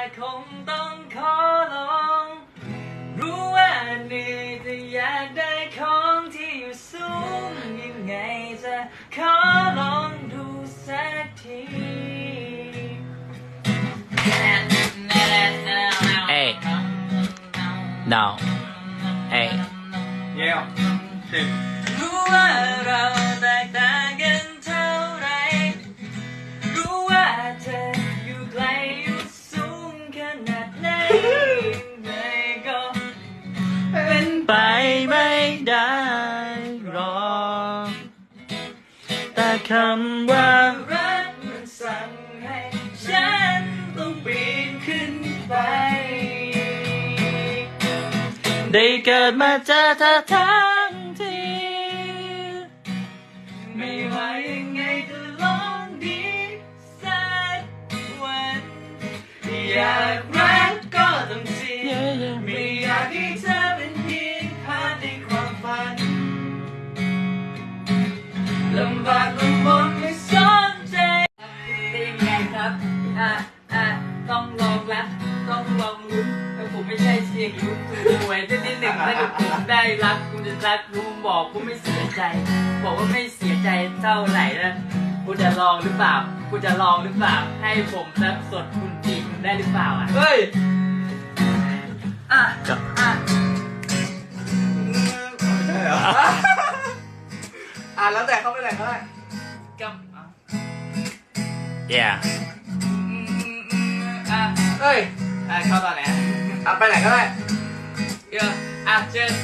แต่คงต้องขอลองรู้ว่าเหนื่อยแต่อยากได้ของที่อยู่สูงยังไงจะขอลองดูสักที Hey. No. Hey. เยี่ยมสิบรู้ว่าเรา คำว่ารักมันสั่งให้ฉันต้องปีนขึ้นไป ได้เกิดมาเจอเธอทั้งที ไม่ว่ายังไงก็ลองดีสักวันอยากรักก็ต้องเสี่ยงไม่อยากให้เธอเป็นเพียงภาพในความฝันลำบาก ต้องลองละต้องลองลุ้นแต่ผมไม่ใช่เสียงลุ้นถูกหวยได้นิดหนึ่งถ้าเกิดผมได้รักคุณจะรักคุณบอกคุณไม่เสียใจ บอกว่าไม่เสียใจเท่าไหร่นะคุณจะลองหรือเปล่าคุณจะลองหรือเปล่าให้ผมรับสดคุณจีบคุณได้หรือเปล่าอะเฮ้ยอะอะใช่เหรออะแล้วแต่เขาไปไหนก็ได้กำอะ Yeah อืมอืมอืมอะ เฮ้ยอะเข้าตอนไหนอะไปไหนก็ได้เดี๋ยวอะเชิญ